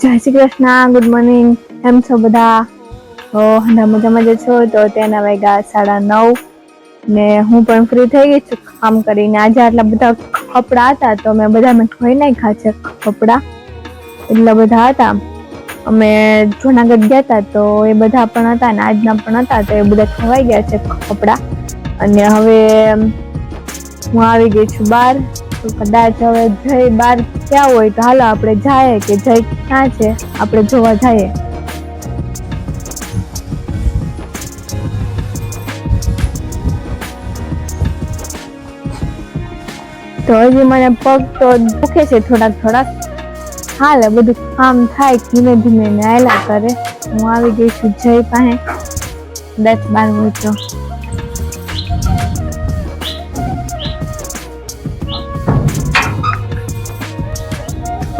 જય Shri Krishna good morning કેમ છો બધા? તો હંધા મજામાં જે છો? તો તેના વાગ્યા સાડા નવ ને હું પણ ફ્રી થઈ ગઈ છું કામ કરીને. આજે આટલા બધા કપડાં હતા, તો મેં બધા મેં ધોઈ નાખ્યા છે કપડાં. એટલા બધા હતા. અમે જુનાગઢ ગયા હતા, તો એ બધા પણ હતા ને આજના પણ હતા, તો એ બધા ખવાઈ ગયા છે કપડાં. અને હવે હું આવી ગઈ છું બહાર. તો કદાચ હવે જય બાર ક્યાં હોય તો હાલો આપણે જાય કે જય ક્યાં છે, આપણે જોવા જઈએ. તો હજી મને પગ તો દુખે છે થોડાક થોડાક. હાલે બધું કામ થાય ધીમે ધીમે નાયલા કરે. હું આવી ગઈ છું જય પાસે. દસ બાર હોય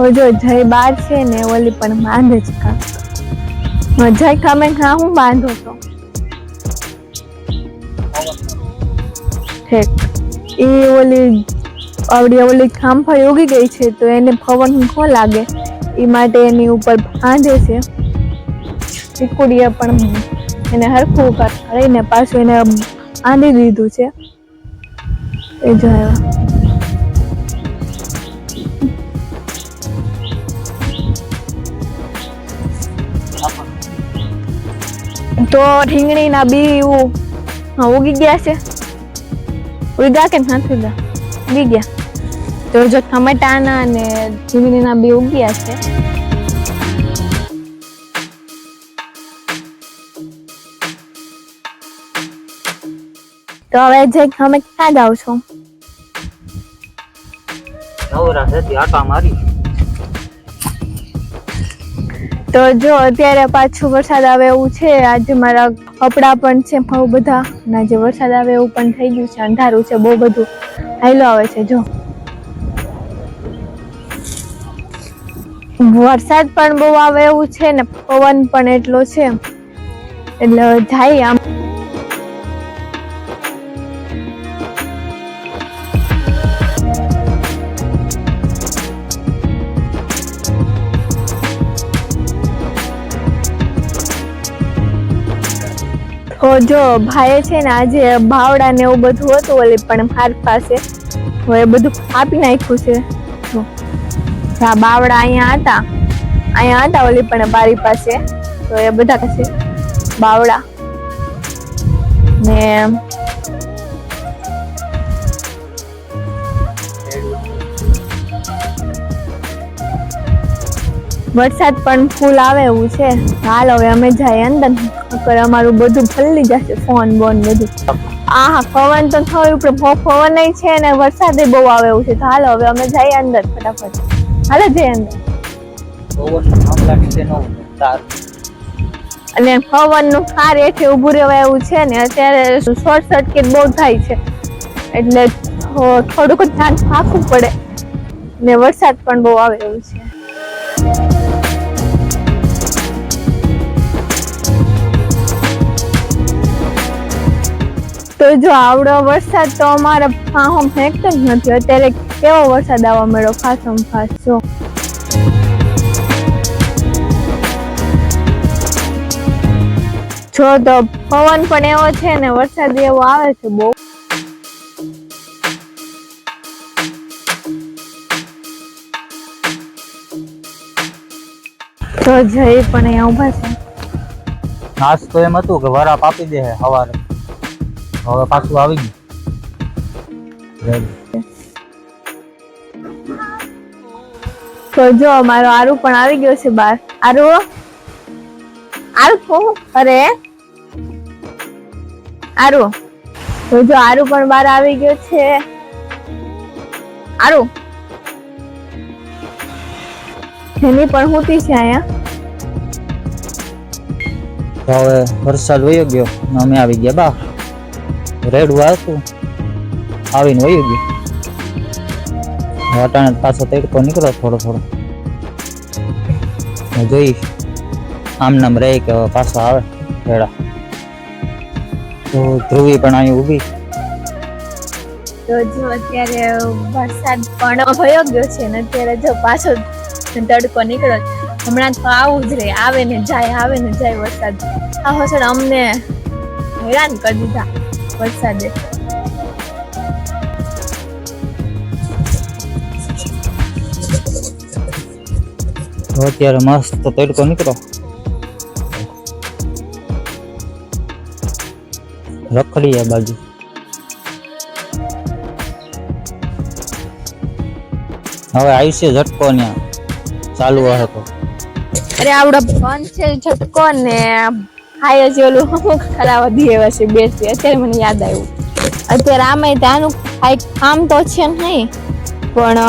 જો જય બાર છે ને ઓલી પણ બાંધે છે કા. જય ખામે ખા હું બાંધો તો? ઠીક. એ ઓલી આવડી ઓલી ખાંફળી ઉગી ગઈ છે તો એને પવન ખો લાગે? એ માટે એની ઉપર બાંધે છે. ચીકુડીએ પણ એને હરખું કરીને પાછું એને બાંધી દીધું છે. એ જો તો રીંગણીના બી ઉગી ગયા છે. ઉગ્યા કે નથી ઉગ્યા ઉગી ગયા. તો જો ટમેટાના અને રીંગણીના બી ઉગ્યા છે. તો હવે જે તમે ક્યાં જાઓ છો? નવરા હતી આટા મારી તો જો અત્યારે પાછું વરસાદ આવે એવું છે, આજે મારા કપડાં પણ છે, બહુ બધા. અને આજે વરસાદ આવે એવું પણ થઈ ગયું છે, અંધારું છે, બહુ બધું. હાઈલો આવે છે, જો. વરસાદ પણ બહુ આવે એવું છે ને, પવન પણ એટલો છે. એટલે જાય આમ. જો, ભાઈએ છે ને આજે બાવડા ને એવું બધું હતું ઓલી પણ મારી પાસે. એ બધું આપી નાખ્યું છે. જો આ બાવડા અહીંયા હતા અહીંયા હતા ઓલી પણ બારી પાસે. તો એ બધા કશે બાવડા. ને વરસાદ પણ ફૂલ આવે એવું છે. હાલ હવે અમે જાય અંદર. અમારું બધું ફરી જશે ફોન બોન બધું. આ હા પવન તો થયું, પણ પવન છે ને વરસાદ બહુ આવે એવું છે. તો હાલ, હવે અમે જઈએ અંદર ફટાફટ. હાલો, જઈએ અંદર. અને પવનનું કાર હેઠે ઊભું રહેવાય એવું છે ને, અત્યારે શોર્ટ સર્કિટ બહુ થાય છે. એટલે થોડુંક જ ધ્યાન રાખવું પડે. ને વરસાદ પણ બહુ આવે એવું છે. તો જો આવડો વરસાદ તો અમારે ફાહમ ફેંકતો જ નથી. અત્યારે કેવો વરસાદ આવવા મળ્યો ફાસમ ફાસ જો જો તો પવન પણ એવો છે ને, વરસાદ એવો આવે છે બહુ. તો જઈ પણ અહીંયા ઊભા છે. નાસ્તો એમ હતું કે વરાપ આપી દે હે સવારે. હવે પાછું આવી ગયું. તો જો મારો આરુ પણ આવી ગયો છે બાર આરુ? આરુ અરે. આરુ. તો જો આરુ પણ બાર આવી ગયો છે. આરુ. એની પણ હોતી છે અહીંયા. હવે વરસાદ વયો ગયો અમે આવી ગયા બા. રેડવું આવતું આવીને વયું ગયું અટાણે પાછો તડકો નીકળ્યો થોડો થોડો. હું જોઈશ. આમ નામ રહે કે પાછો આવે રેડા તો ધ્રુવી પણ અહીં ઊભી. તો જો અત્યારે વરસાદ પણ ભયો ગયો છે ને અત્યારે જો પાછો તડકો નીકળ્યો હમણાં તો આવું જ રહે, આવે ને જાય, આવે ને જાય વરસાદ. આ હસડ અમને હેરાન કરી દીધા. વરસાદે. અત્યારે મસ્ત તડકો નીકળો રખડી આ બાજુ. હવે આયુષ્ય ઝટકો ત્યાં ચાલુ હશે તો. અરે આવડો ફોન છે ઝટકો ને. હાય હજી ઓલું અમુક ખરાબ વધી એવા છે બેસી અત્યારે મને યાદ આવ્યું. અત્યારે આમાં ત્યાંનું કાંઈક કામ તો છે નહીં. પણ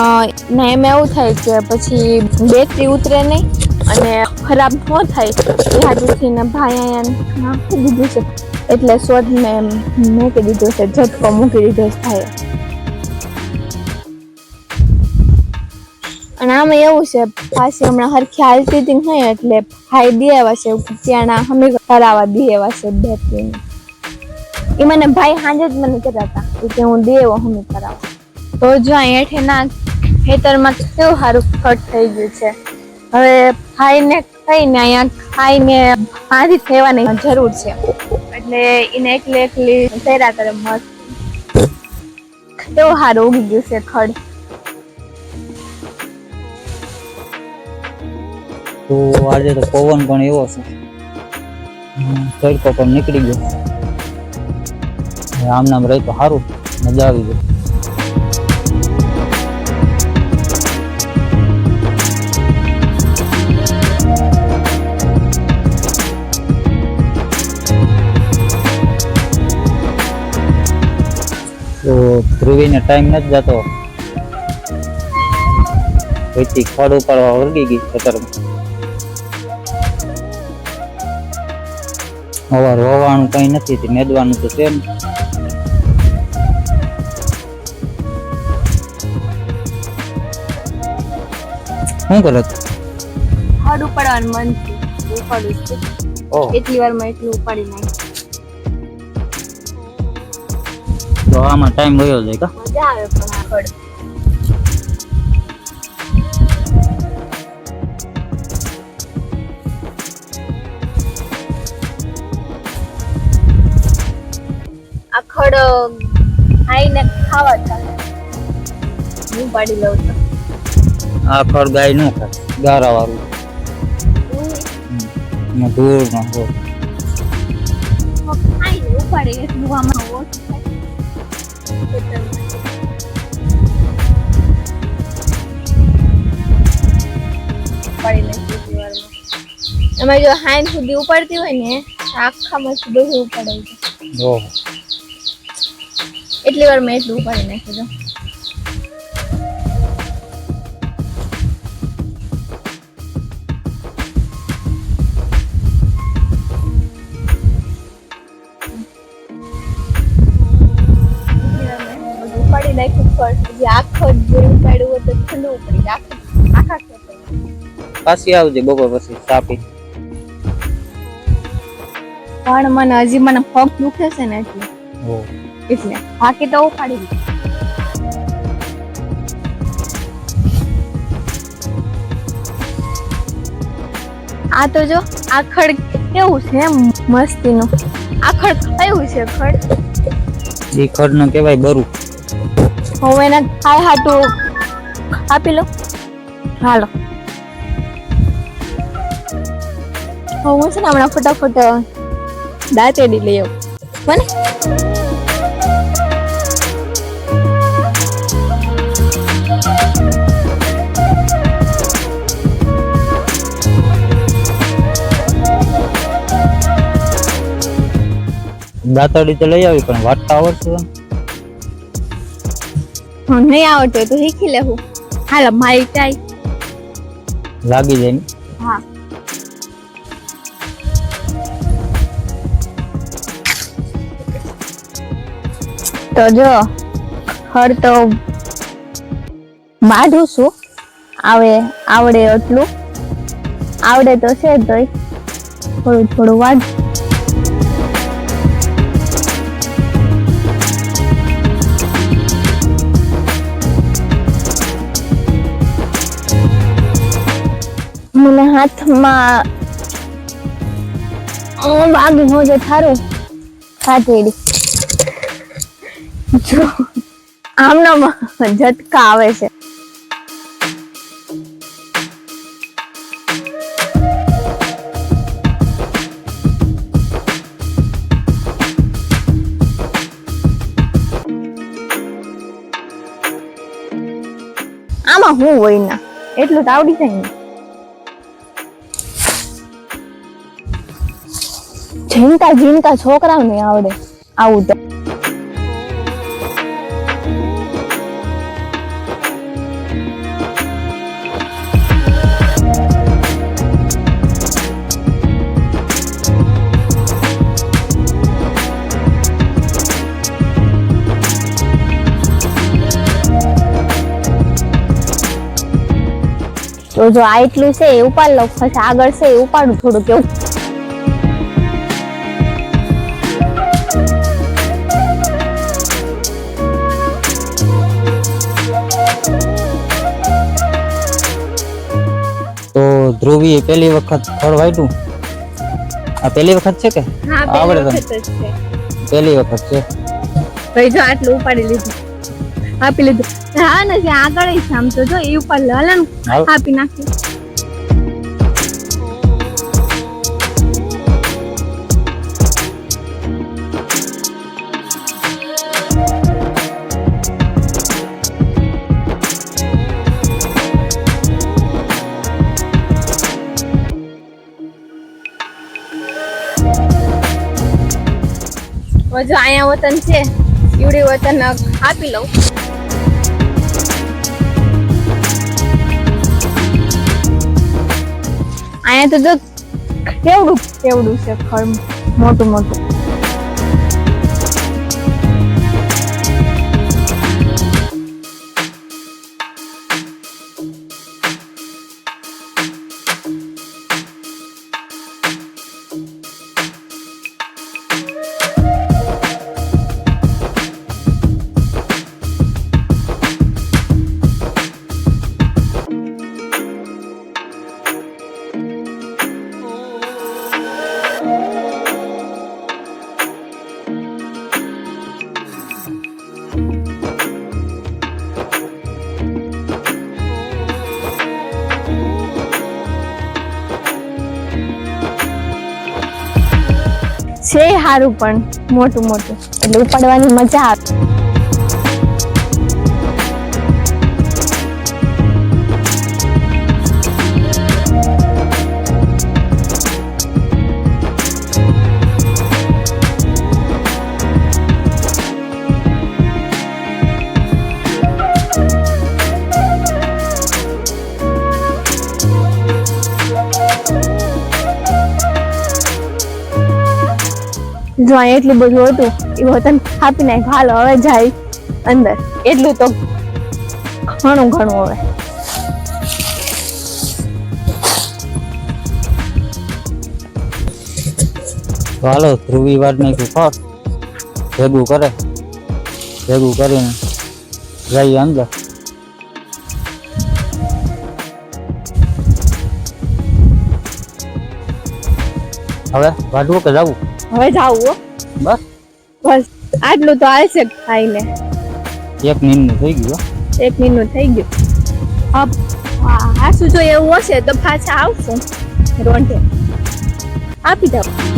ને, એમ એવું થાય કે પછી બેટરી ઉતરે નહીં અને ખરાબ ન થાય. એ ને ભાઈ અહીંયા નાખી દીધું છે. એટલે શોધ મેં મૂકી દીધો છે, ઝટકો મૂકી દીધો છે ભાઈ અને આમાં એવું છે, પાછી હમણાં હરખી હાલતી હતી નહીં એટલે હાઈ દે એવા છે, ત્યાંના અમે કરાવવા દે એવા છે બેટરીને એ મને ભાઈ સાંજે જ મને કહેતા હતા કે હું દે એવો અમે કરાવવા તો જો અહીં હેઠેના ખેતરમાં કેવું સારું કટ થઈ ગયું છે. હવે ખાઈને ખાઈને અહીંયા ખાઈને હાથી થવાની જરૂર છે. એટલે એને એકલી એકલી તૈયાર કરે મસ્ત. કેવું સારું ઉગી ગયું છે ખડ. તો આજે તો પવન પણ એવો છે. તડકો પણ નીકળી ગયો. આમ નામ રહી તો સારું મજા આવી ગઈ. તો ધ્રુવીને ટાઈમ નથી જતો. પછી ખડ ઉપાડવા વળગી ગઈ ખેતરમાં હવાર હોવાનું કઈ નથી મેદવાનું તો છે શું કરો? ખડ ઉપાડવાનું મન ઉપાડું છે. એટલી વારમાં એટલું ઉપાડી નાખ તો આમાં ટાઈમ ગયો જાય કા? મજા આવે પણ આ ખાવા ચાલે હું પાડી લઉં તો આ ખડ ગાયનું ખાય ગારા વાળું નો હોય. એટલું આમાં ઓછું એમાં જો હાઈન સુધી ઉપાડતી હોય ને આખામાં બધું ઉપાડાય ઓહો. એટલી વાર મેં એટલું ઉપાડી નાખી. ખેતરમાં. પાછી આવજે બપોર પછી સાપી. પણ મને હજી મને પગ દુખે છે ને એટલે. એટલે બાકી તો ઉપાડી આ તો જો આખડ કેવું છે મસ્તી મસ્તીનું આખડ ખડ કયું છે ખડ એ ખડનું કેવાય બરું હું એને ખાય હાટું આપી લો હાલો હું છે ને હમણાં ફટાફટ દાંતેડી લઈ આવું મને દાંતડી તો લઈ આવી પણ વાટતા આવડતું નહીં આવડતું તો શીખી લેવું. હાલો મારી ચાય લાગી જાય ને. હા. તો જો હર તો માઢું છું. આવે આવડે એટલું. આવડે તો છે તોય. થોડું થોડું વાંચ હાથમાં વાગી ન થારું કાતેડી જો, આમનામાં ઝટકા આવે છે. આમાં હું હોય ના? એટલું તો આવડી જાય ને. ઝીણકા ઝીણકા છોકરાઓને આવડે આવું તો. તો જો આ એટલું છે, એ ઉપાડ લઉં પછી આગળ છે, એ ઉપાડું થોડુંક એવું. ધ્રુવી પહેલી વખત ફળ વાટ્યું આ પહેલી વખત છે કે? આવડે છે. પહેલી વખત છે? ભાઈ જો આટલું ઉપાડી લીધું. આપી લીધું. હા ને જે આગળ આમ તો જો એ ઉપર લલન આપી નાખ્યું જો અહીંયા વતન છે એવડી વતન આપી લઉં. અહીંયા તો જો કેવડું કેવડું છે ખડ? મોટું મોટું. સારું પણ મોટું મોટું એટલે ઉપાડવાની મજા આવે. જો અહીંયા એટલું બધું હતું, એ વતન આપી નાખ. હાલો, હવે જાય અંદર. એટલું તો ઘણું ઘણું હવે. હાલો ધ્રુવી વાર નાખ્યું ફળ ભેગું કરે. ભેગું કરીને જઈએ અંદર. હવે, વાઢવું કે જવું? હવે જાવું હો. બસ. બસ આટલું તો આવશે ખાઈને. એક નીંદનું થઈ ગયું. એક મિનિટ થઈ ગયું. હા શું જો એવું હશે તો પાછા આવશું. રોંઢે. આપી દઉં.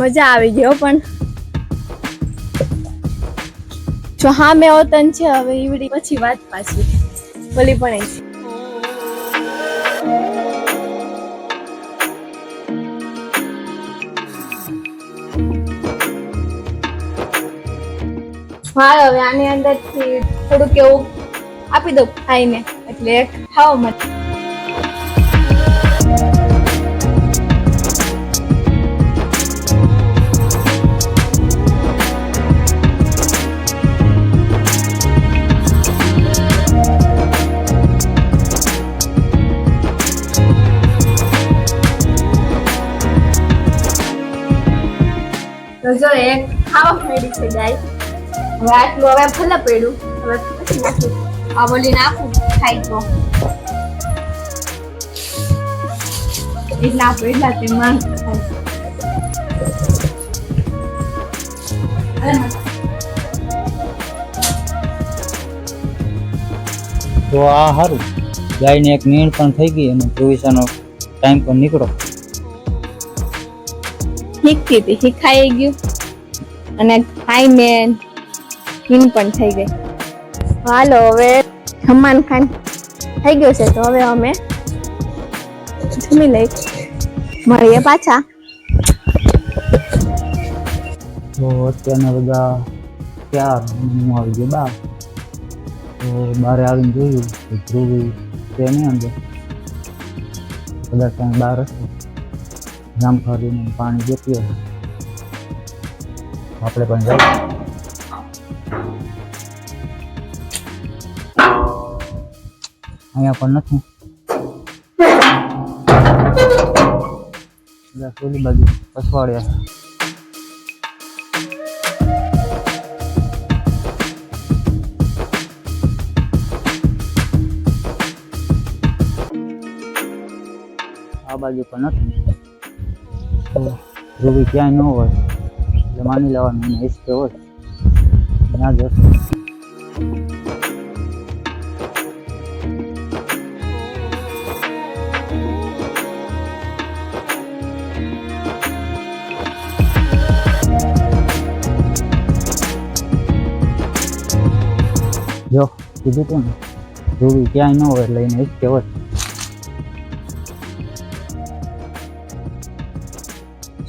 મજા આવી ગયો પણ. જો હા મેં ઓતન છે, હવે ઈવડી પછી વાત પાછી. બોલી પણ છે. હા હવે આની અંદરથી થોડુંક એવું આપી દઉં. ખાઈને એટલે ખાવા માટે એક ખાવા પડી છે ગાય હવે આટલું હવે ભલે પડ્યું. હવે પછી નાખી આ બોલી નાખું ખાઈ તો એટલા એટલા તે માંગ ખાય તો આ સારું ગાયને એક નીણ પણ થઈ ગઈ અને ચોવીસાનો ટાઈમ પણ નીકળો. શીખતી હતી શીખાઈ ગયું. અને ખાઈને હિન પણ થઈ ગઈ. હાલો હવે સલમાન ખાન થઈ ગયો છે તો હવે અમે જમી લઈ. મળીએ પાછા. તો અત્યારના બધા ચાર હું આવી ગયો બાર. તો બહાર આવીને જોયું કે ધ્રુવી છે નહીં અંદર. કદાચ ત્યાં બહાર હશે. જામફળીને પાણી જતી હશે. આપણે પણ જાવ અહીંયા પણ નથી. પેલી બાજુ પછવાડ્યા આ બાજુ પણ નથી. ધ્રુવી ક્યાંય ન હોય. એટલે માની લેવાનું, એને હિસ્સે હોય ત્યાં જ. જો, કીધું તું ને ધ્રુવી ક્યાંય ન હોય એટલે એને હિસ્સે હોય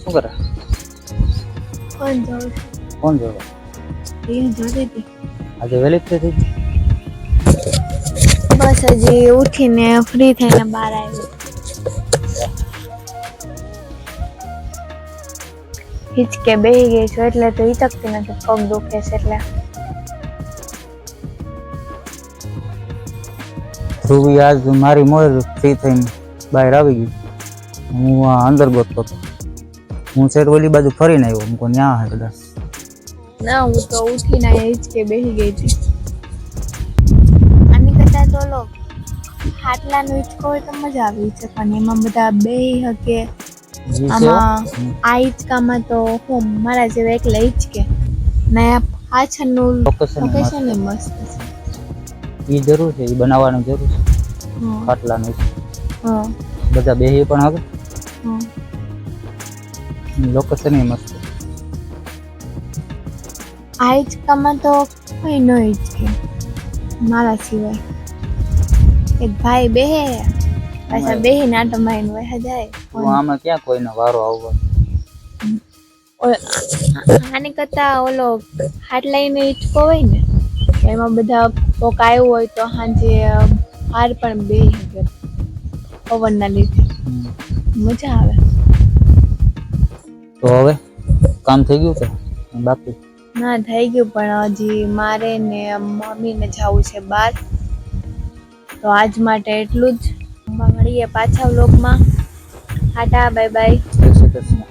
શું કરે? કોણ જોડે કોણ જોડે રીલ જોતી હતી આજે વહેલી થઈ બસ હજી ઉઠીને ફ્રી થઈને બહાર આવી હિચકે બેહી ગઈ છું એટલે તો હિચકતી નથી પગ દુખે છે એટલે. ધ્રુવી આજ મારી મોર ફ્રી થઈને બહાર આવી ગઈ. હું આ અંદર ગોતતો હતો. હું સેટ ઓલી બાજુ ફરીને આવ્યો હું કોઈ ન્યા હે કદાચ. ના હું તો ઉઠીને આવી જ કે બેસી ગઈ હતી. આની કરતા તો લો ખાટલાનો હિચકો હોય તો મજા આવી છે પણ એમાં બધા બે હકે. આમાં આ હિંચકામાં તો હું મારા જેવા એકલા હિંચકે ને પાછળનું લોકેશન એ મસ્ત છે. એ જરૂર છે એ બનાવવાનું જરૂર છે. ખાટલાનું હા બધા બેહી પણ હવે? હા લોકેશન એ મસ્ત. આ હિંચકામાં તો કોઈ ન હિંચકે. મારા સિવાય. એક ભાઈ બેહે પાછા બેહીને નાટો મારીને વહ્યા જાય. તો આમાં ક્યાં કોઈનો વારો આવવો? આની કરતા ઓલો હાટલાઈનો હિંચકો હોય ને એમાં બધા કોક આવ્યું હોય તો સાંજે હાર પણ બેહી પવન પવનના લીધે. મજા આવે. તો હવે કામ થઈ ગયું કે બાકી? ના થઈ ગયું પણ હજી મારે ને મમ્મીને જવું છે બહાર. તો આજ માટે એટલું જ. મળીએ પાછા વ્લોગમાં. ટાટા બાય બાય જય શ્રી કૃષ્ણ.